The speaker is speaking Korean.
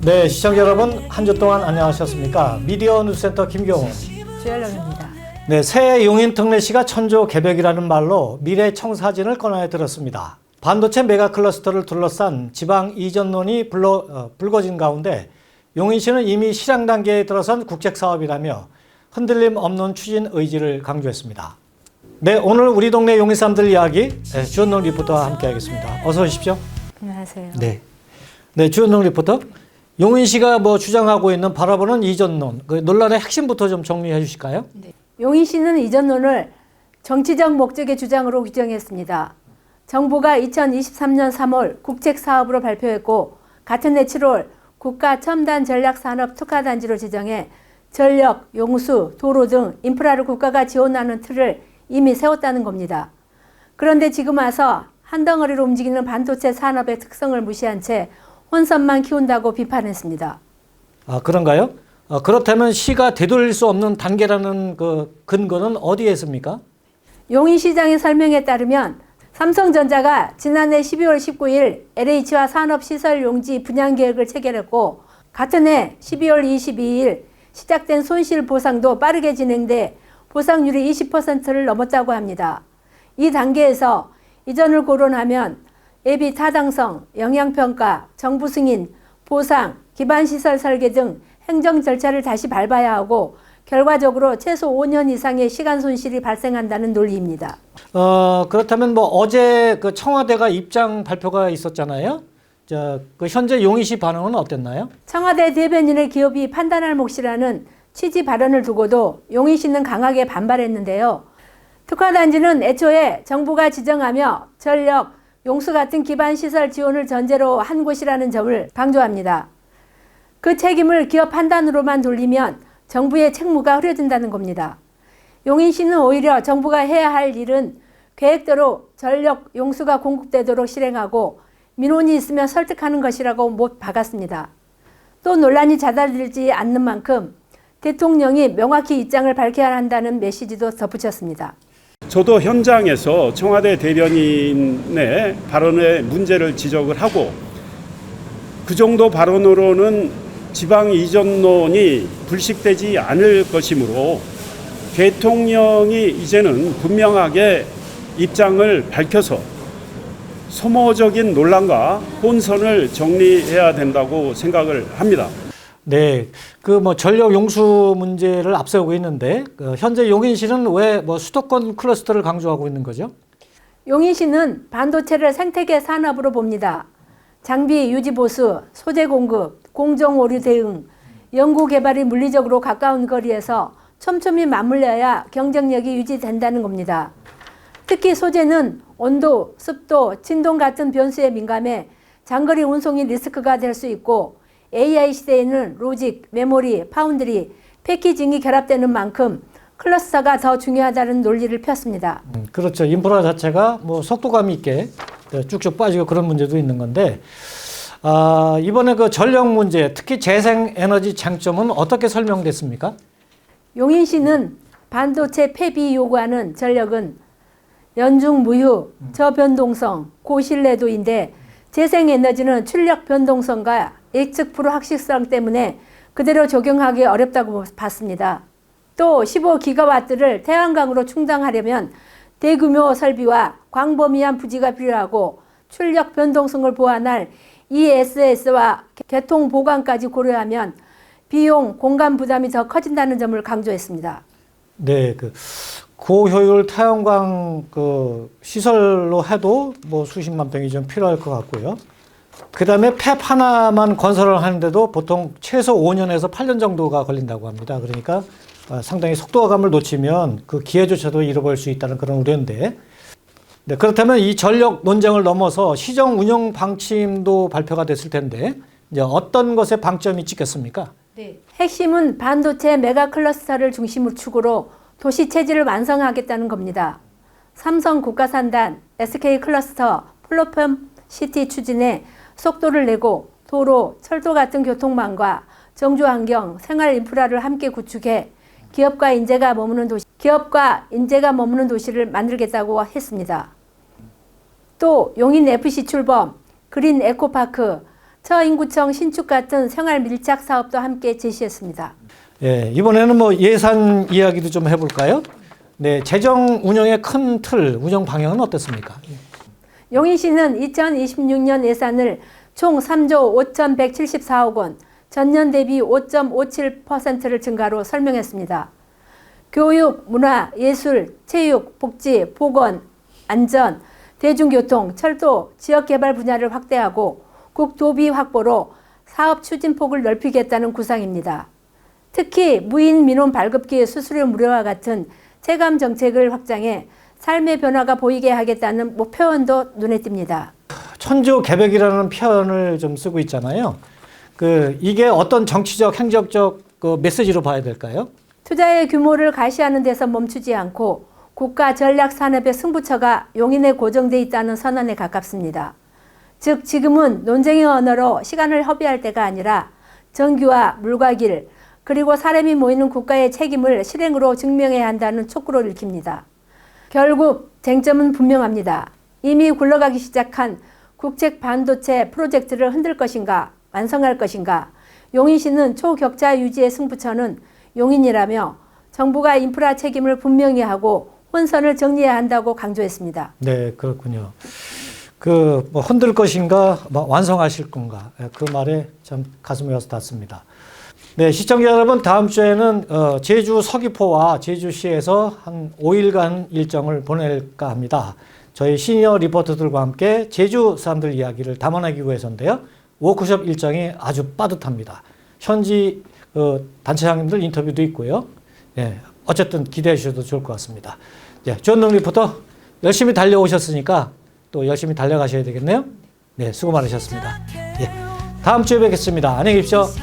네, 시청자 여러분 한 주 동안 안녕하셨습니까? 미디어 뉴스센터 김경훈. 주연령입니다. 네, 새 용인 특례시가 천조 개벽이라는 말로 미래 청사진을 꺼내 들었습니다. 반도체 메가 클러스터를 둘러싼 지방 이전론이 불러, 어, 불거진 가운데 용인시는 이미 실행 단계에 들어선 국책 사업이라며 흔들림 없는 추진 의지를 강조했습니다. 네, 오늘 우리 동네 용인 사람들 이야기 네, 주현동 리포터와 함께하겠습니다. 어서 오십시오. 안녕하세요. 네. 네, 주현동 리포터. 용인시가 뭐 주장하고 있는 바라보는 이전론, 그 논란의 핵심부터 좀 정리해 주실까요? 용인시는 이전론을 정치적 목적의 주장으로 규정했습니다. 정부가 2023년 3월 국책 사업으로 발표했고 같은 해 7월 국가 첨단 전략 산업 특화 단지로 지정해 전력, 용수, 도로 등 인프라를 국가가 지원하는 틀을 이미 세웠다는 겁니다. 그런데 지금 와서 한 덩어리로 움직이는 반도체 산업의 특성을 무시한 채 혼선만 키운다고 비판했습니다. 아, 그런가요? 어, 그렇다면 시가 되돌릴 수 없는 단계라는 그 근거는 어디에 있습니까? 용인시장의 설명에 따르면 삼성전자가 지난해 12월 19일 LH와 산업시설 용지 분양 계획을 체결했고 같은 해 12월 22일 시작된 손실 보상도 빠르게 진행돼 보상률이 20%를 넘었다고 합니다. 이 단계에서 이전을 고려하면 예비 타당성, 영향평가, 정부 승인, 보상, 기반시설 설계 등 행정 절차를 다시 밟아야 하고 결과적으로 최소 5년 이상의 시간 손실이 발생한다는 논리입니다. 어, 그렇다면 뭐 어제 그 청와대가 입장 발표가 있었잖아요. 자, 그 현재 용인시 반응은 어땠나요? 청와대 대변인의 기업이 판단할 몫이라는 취지 발언을 두고도 용인시는 강하게 반발했는데요. 특화단지는 애초에 정부가 지정하며 전력, 용수 같은 기반 시설 지원을 전제로 한 곳이라는 점을 강조합니다. 그 책임을 기업 판단으로만 돌리면 정부의 책무가 흐려진다는 겁니다. 용인시는 오히려 정부가 해야 할 일은 계획대로 전력, 용수가 공급되도록 실행하고 민원이 있으면 설득하는 것이라고 못 박았습니다. 또 논란이 자달되지 않는 만큼 대통령이 명확히 입장을 밝혀야 한다는 메시지도 덧붙였습니다. 저도 현장에서 청와대 대변인의 발언에 문제를 지적을 하고 그 정도 발언으로는 지방 이전론이 불식되지 않을 것이므로 대통령이 이제는 분명하게 입장을 밝혀서 소모적인 논란과 혼선을 정리해야 된다고 생각을 합니다. 네, 그 뭐 전력 용수 문제를 앞세우고 있는데 그 현재 용인시는 왜 뭐 수도권 클러스터를 강조하고 있는 거죠? 용인시는 반도체를 생태계 산업으로 봅니다. 장비 유지 보수, 소재 공급, 공정 오류 대응, 연구 개발이 물리적으로 가까운 거리에서 촘촘히 맞물려야 경쟁력이 유지된다는 겁니다. 특히 소재는 온도, 습도, 진동 같은 변수에 민감해 장거리 운송이 리스크가 될 수 있고 AI 시대에는 로직, 메모리, 파운드리, 패키징이 결합되는 만큼 클러스터가 더 중요하다는 논리를 폈습니다. 음, 그렇죠. 인프라 자체가 뭐 속도감 있게 쭉쭉 빠지고 그런 문제도 있는 건데 아, 이번에 그 전력 문제, 특히 재생 에너지 장점은 어떻게 설명됐습니까? 용인시는 반도체 폐비 요구하는 전력은 연중 무휴, 저변동성, 고신뢰도인데 재생에너지는 출력 변동성과 예측 불확실성 때문에 그대로 적용하기 어렵다고 봤습니다. 또 15기가와트를 태양광으로 충당하려면 대규모 설비와 광범위한 부지가 필요하고 출력 변동성을 보완할 ESS와 개통 보관까지 고려하면 비용, 공간 부담이 더 커진다는 점을 강조했습니다. 네, 그 고효율 태양광 그 시설로 해도 뭐 수십만 평이 좀 필요할 것 같고요. 그 다음에 팹 하나만 건설을 하는데도 보통 최소 5년에서 8년 정도가 걸린다고 합니다. 그러니까 아, 상당히 속도감을 놓치면 그 기회조차도 잃어버릴 수 있다는 그런 우려인데. 네, 그렇다면 이 전력 논쟁을 넘어서 시정 운영 방침도 발표가 됐을 텐데 이제 어떤 것에 방점이 찍혔습니까? 핵심은 반도체 메가 클러스터를 중심으로 축으로 도시 체질을 완성하겠다는 겁니다. 삼성 국가산단, SK 클러스터, 플로펌 시티 추진에 속도를 내고 도로, 철도 같은 교통망과 정주 환경, 생활 인프라를 함께 구축해 기업과 인재가 머무는 도시, 기업과 인재가 머무는 도시를 만들겠다고 했습니다. 또 용인 FC 출범, 그린 에코파크, 처인구청 신축 같은 생활 밀착 사업도 함께 제시했습니다. 예, 이번에는 뭐 예산 이야기도 좀 해볼까요? 네, 재정 운영의 큰 틀, 운영 방향은 어떻습니까? 용인시는 2026년 예산을 총 3조 5,174억 원, 전년 대비 5.57%를 증가로 설명했습니다. 교육, 문화, 예술, 체육, 복지, 보건, 안전, 대중교통, 철도, 지역개발 분야를 확대하고 국도비 확보로 사업 추진폭을 넓히겠다는 구상입니다. 특히 무인 민원 발급기 수수료 무료와 같은 체감 정책을 확장해 삶의 변화가 보이게 하겠다는 뭐 표현도 눈에 띕니다. 천조 개벽이라는 표현을 좀 쓰고 있잖아요. 그 이게 어떤 정치적, 행정적 그 메시지로 봐야 될까요? 투자의 규모를 가시하는 데서 멈추지 않고 국가 전략 산업의 승부처가 용인에 고정돼 있다는 선언에 가깝습니다. 즉 지금은 논쟁의 언어로 시간을 허비할 때가 아니라 정규와 물과 길 그리고 사람이 모이는 국가의 책임을 실행으로 증명해야 한다는 촉구를 읽힙니다. 결국 쟁점은 분명합니다. 이미 굴러가기 시작한 국책 반도체 프로젝트를 흔들 것인가 완성할 것인가 용인시는 초격자 유지의 승부처는 용인이라며 정부가 인프라 책임을 분명히 하고 혼선을 정리해야 한다고 강조했습니다. 네, 그렇군요. 그 뭐 흔들 것인가, 뭐 완성하실 건가, 예, 그 말에 참 가슴이 와서 닿습니다. 네, 시청자 여러분, 다음 주에는 어, 제주 서귀포와 제주시에서 한 5일간 일정을 보낼까 합니다. 저희 시니어 리포터들과 함께 제주 사람들 이야기를 담아내기 위해서인데요. 워크숍 일정이 아주 빠듯합니다. 현지 어, 단체장님들 인터뷰도 있고요. 예, 어쨌든 기대해 주셔도 좋을 것 같습니다. 예, 주원동 리포터 열심히 달려오셨으니까 또 열심히 달려가셔야 되겠네요. 네, 수고 많으셨습니다. 예, 다음 주에 뵙겠습니다. 안녕히 계십시오.